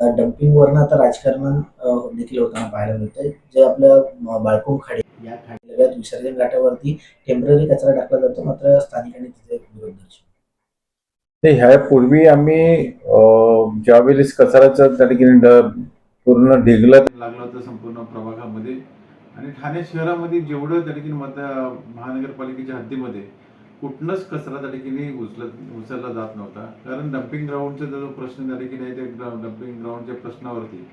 डम्पिंगवरनं आता राजकारण अ, देखील होताना पाहायला मिळतंय. जे आपलं अ, बाळकुंड खाडी या खाडी लगत विसर्जन घाटावरती टेंपररी कचरा टाकला जातो मात्र स्थानिकांनी तिथे विरोध दर्शवला ते ह्यापूर्वी आम्ही ज्यावेळेस कचऱ्याचं त्या ठिकाणी पूर्ण ढिगलं लागलं होतं संपूर्ण प्रभागामध्ये. आणि ठाणे शहरामध्ये जेवढं त्या ठिकाणी मत महानगरपालिकेच्या हद्दीमध्ये कुठनंच कचरा त्या ठिकाणी उचलत उचलला जात नव्हता. कारण डम्पिंग ग्राउंडचा जो प्रश्न त्या ठिकाणी आहे डम्पिंग ग्राउंडच्या प्रश्नावरती.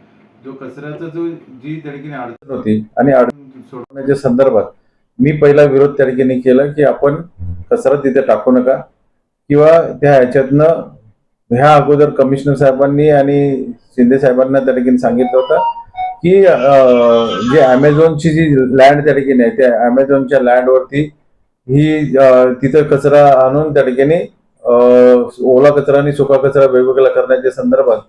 जो कचऱ्याचा जो जी त्या ठिकाणी अडचण होती आणि अडचण सोडवण्याच्या संदर्भात मी पहिला विरोध त्या ठिकाणी केला की आपण कचरा तिथे टाकू नका. किंवा त्या ह्याच्यातनं ह्या अगोदर कमिशनर साहेबांनी आणि शिंदे साहेबांना त्या ठिकाणी सांगितलं होतं की अं, जे अमेझॉनची जी लँड त्या ठिकाणी आहे त्या अमेझॉनच्या लँडवरती ही तिथं कचरा आणून त्या ठिकाणी ओला कचरा आणि सुका कचरा वेगवेगळा करण्याच्या संदर्भात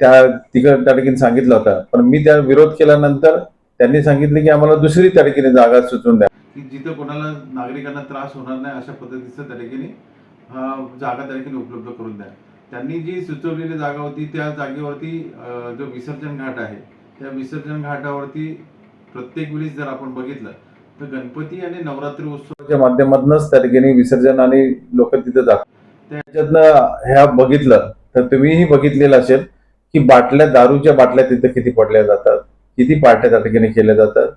त्या तिकडे त्या ठिकाणी सांगितलं होतं. पण मी त्या विरोध केल्यानंतर त्यांनी सांगितलं की आम्हाला दुसरी त्या ठिकाणी जागा सुचवून द्या. की जिथं कोणाला नागरिकांना त्रास होणार नाही अशा पद्धतीचं त्या ठिकाणी जागा त्या ठिकाणी उपलब्ध करून द्या. त्यांनी जी सुचवलेली जागा होती त्या जागेवरती जो विसर्जन घाट आहे त्या विसर्जन घाटावरती प्रत्येक वेळी जर आपण बघितलं गणपती आणि नवरात्री उत्सवाच्या माध्यमातूनच त्या ठिकाणी विसर्जन आणि लोक तिथे जातात त्याच्यातनं ह्या बघितलं तर तुम्हीही बघितलेलं असेल की बाटल्या दारूच्या बाटल्या तिथे किती पडल्या जातात किती पार्ट्या त्या ठिकाणी केल्या जातात.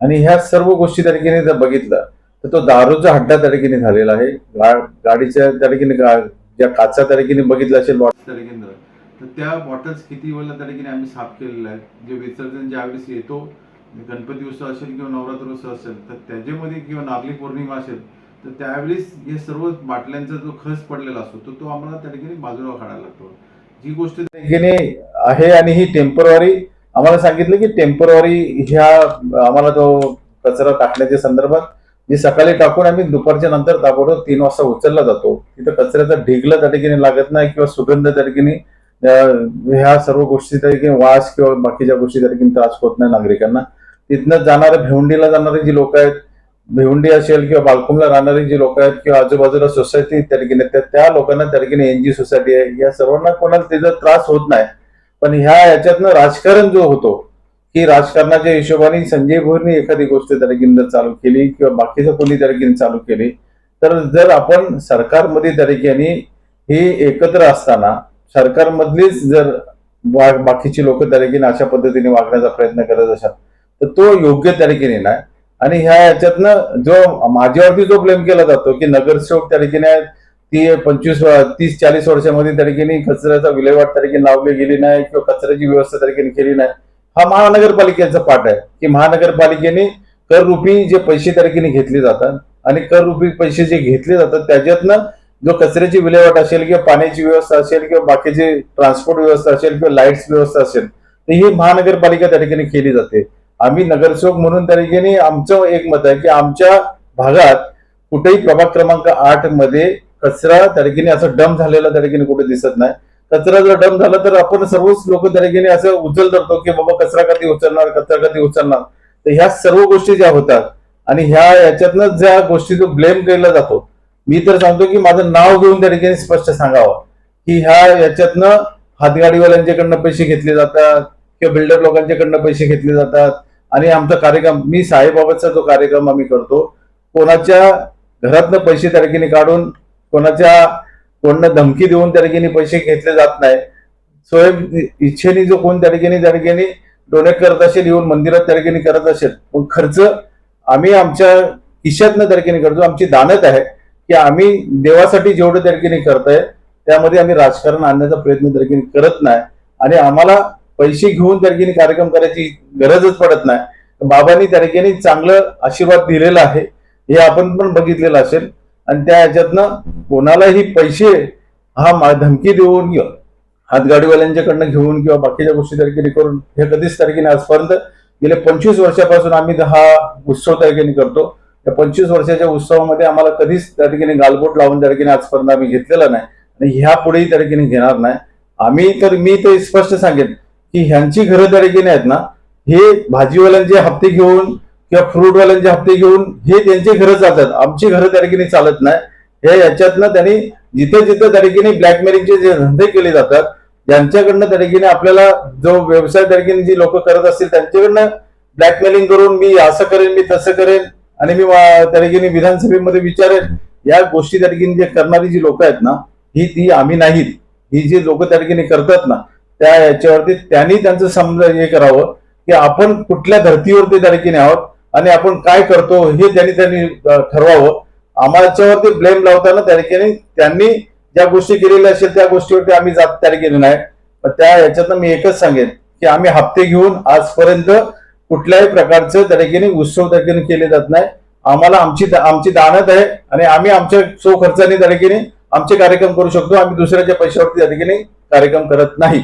आणि ह्या सर्व गोष्टी त्या ठिकाणी जर बघितलं तर तो दारूचा हड्डा त्या ठिकाणी झालेला आहे. गाडीच्या त्या ठिकाणी ज्या काचा त्या ठिकाणी बघितलं असेल त्या ठिकाणी तर त्या बॉटल्स किती वेळेला त्या ठिकाणी आम्ही साफ केलेल्या आहे जे विसर्जन ज्यावेळेस येतो म्हणजे गणपती उत्सव असेल किंवा नवरात्र उत्सव असेल तर त्याच्यामध्ये किंवा नागली पौर्णिमा असेल तर त्यावेळेस हे सर्व बाटल्यांचा जो खस पडलेला असतो तो तो आम्हाला त्या ठिकाणी बाजूला काढायला लागतो. जी गोष्ट त्या ठिकाणी आहे आणि ही टेंपररी आम्हाला सांगितलं की टेंपररी ह्या आम्हाला तो कचरा टाकण्याच्या संदर्भात जी सकाळी टाकून आम्ही दुपारच्या नंतर ताबडतोब तीन वाजता उचलला जातो. तिथं कचऱ्याचा ढिगला त्या ठिकाणी लागत नाही किंवा सुगंध त्या ठिकाणी ह्या सर्व गोष्टी त्या ठिकाणी वास किंवा बाकीच्या गोष्टी त्या ठिकाणी त्रास होत नाही नागरिकांना. तिथनं जाणारे भिवंडीला जाणारे जी लोक आहेत भिवंडी असेल किंवा बालकुमला राहणारी जी लोक आहेत किंवा आजूबाजूला सोसायटी त्या ठिकाणी आहेत, त्या त्या लोकांना त्या ठिकाणी एनजी सोसायटी आहे. या सर्वांना कोणाला त्याचा त्रास होत नाही. पण ह्या याच्यातनं राजकारण जो होतो की राजकारणाच्या हिशोबाने संजय भोरने एखादी गोष्ट त्या ठिकाणी चालू केली किंवा बाकीचं कोणी त्या ठिकाणी चालू केली तर जर आपण सरकारमध्ये त्या ठिकाणी ही एकत्र असताना सरकारमधलीच जर बाकीची लोक त्या ठिकाणी अशा पद्धतीने वागण्याचा प्रयत्न करत असाल तर तो योग्य त्या ठिकाणी नाही. आणि ह्या याच्यातनं जो माझ्यावरती जो ब्लेम केला जातो की नगरसेवक त्या ठिकाणी ती पंचवीस तीस चाळीस वर्षामध्ये त्या ठिकाणी कचऱ्याचा विल्हेवाट त्या ठिकाणी लावली गेली नाही किंवा कचऱ्याची व्यवस्था त्या ठिकाणी केली नाही. हा महानगरपालिकेचा पाठ आहे की महानगरपालिकेने कर रुपी जे पैसे त्या ठिकाणी घेतले जातात आणि कर रुपी पैसे जे घेतले जातात त्याच्यातनं जो कचऱ्याची विल्हेवाट असेल किंवा पाण्याची व्यवस्था असेल किंवा बाकीची ट्रान्सपोर्ट व्यवस्था असेल किंवा लाईट्स व्यवस्था असेल तर ही महानगरपालिका त्या ठिकाणी केली जाते. आम्ही नगरसेवक म्हणून त्या ठिकाणी आमचं एक मत आहे की आमच्या भागात कुठेही प्रभाग क्रमांक आठमध्ये कचरा त्या ठिकाणी असं डम झालेला त्या ठिकाणी कुठे दिसत नाही. कचरा जर डम झाला तर आपण सर्वच लोक त्या ठिकाणी असं उचल धरतो की बाबा कचरा कधी उचलणार कचरा कधी उचलणार. तर ह्या सर्व गोष्टी ज्या होतात आणि ह्या याच्यातनं ज्या गोष्टी जो ब्लेम केला जातो मी तर सांगतो की माझं नाव घेऊन त्या ठिकाणी स्पष्ट सांगावं की ह्या याच्यातनं हातगाडीवाल्यांच्याकडनं पैसे घेतले जातात किंवा बिल्डर लोकांच्याकडनं पैसे घेतले जातात. आणि आमचा कार्यक्रम मी साहेबाबाचा जो कार्यक्रम आम्ही करतो कोणाच्या घरातनं पैसे तारखेने काढून कोणाच्या कोणनं धमकी देऊन त्या पैसे घेतले जात नाही. स्वयं इच्छेने जो कोण त्या ठिकाणी डोनेट करत असेल येऊन मंदिरात त्या करत असेल पण खर्च आम्ही आमच्या खिशातनं त्या करतो. आमची दानत आहे की आम्ही देवासाठी जेवढं त्या करत करताय त्यामध्ये आम्ही राजकारण आणण्याचा प्रयत्न त्या करत नाही. आणि आम्हाला पैसे घेऊन त्या कार्यक्रम करायची गरजच पडत नाही. बाबांनी त्या ठिकाणी चांगलं आशीर्वाद दिलेला आहे. हे आपण पण बघितलेलं असेल. आणि त्या ह्याच्यातनं कोणालाही पैसे हा मा- धमकी देऊन किंवा हातगाडीवाल्यांच्याकडनं घेऊन किंवा बाकीच्या गोष्टी तारखेने करून हे कधीच तारखेने आजपर्यंत गेल्या पंचवीस वर्षापासून आम्ही हा उत्सव तारखेने करतो. त्या पंचवीस वर्षाच्या उत्सवामध्ये आम्हाला कधीच त्या ठिकाणी गालबोट लावून त्या ठिकाणी आजपर्यंत आम्ही घेतलेला नाही. आणि ह्या पुढेही त्या ठिकाणी घेणार नाही. आम्ही तर मी ते स्पष्ट सांगेन की ह्यांची घरं त्या ठिकाणी आहेत ना हे भाजीवाल्यांचे हप्ते घेऊन किंवा फ्रूटवाल्यांचे हप्ते घेऊन हे त्यांचे घरं चालतात. आमची घरं त्या ठिकाणी चालत नाही. हे याच्यातनं त्यांनी जिथे जिथे त्या ठिकाणी ब्लॅकमेलिंगचे जे धंदे केले जातात यांच्याकडनं त्या ठिकाणी आपल्याला जो व्यवसाय त्या ठिकाणी जी लोक करत असतील त्यांच्याकडनं ब्लॅकमेलिंग करून मी असं करेन मी तसं करेन आणि मी त्या ठिकाणी विधानसभेमध्ये विचारेन या गोष्टी त्या ठिकाणी जे करणारी जी लोक आहेत ना ही ती आम्ही नाहीत. ही जी लोक त्या ठिकाणी करतात ना त्या याच्यावरती त्यांनी त्यांचं समजा हे करावं की आपण कुठल्या धर्तीवरती त्या ठिकाणी आहोत आणि आपण काय करतो हे त्यांनी त्यांनी ठरवावं. आम्हाच्यावरती ब्लेम लावताना त्या ठिकाणी त्यांनी ज्या गोष्टी केलेल्या असेल त्या गोष्टीवरती आम्ही जात त्या ठिकाणी नाही. पण त्या याच्यातनं मी एकच सांगेन की आम्ही हप्ते घेऊन आजपर्यंत कुठल्याही प्रकारचं त्या ठिकाणी उत्सव त्या ठिकाणी केले जात नाही. आम्हाला आमची आमची दानत आहे आणि आम्ही आमच्या सो खर्चाने त्या ठिकाणी आमचे कार्यक्रम करू शकतो. आम्ही दुसऱ्याच्या पैशावरती त्या ठिकाणी कार्यक्रम करत नाही.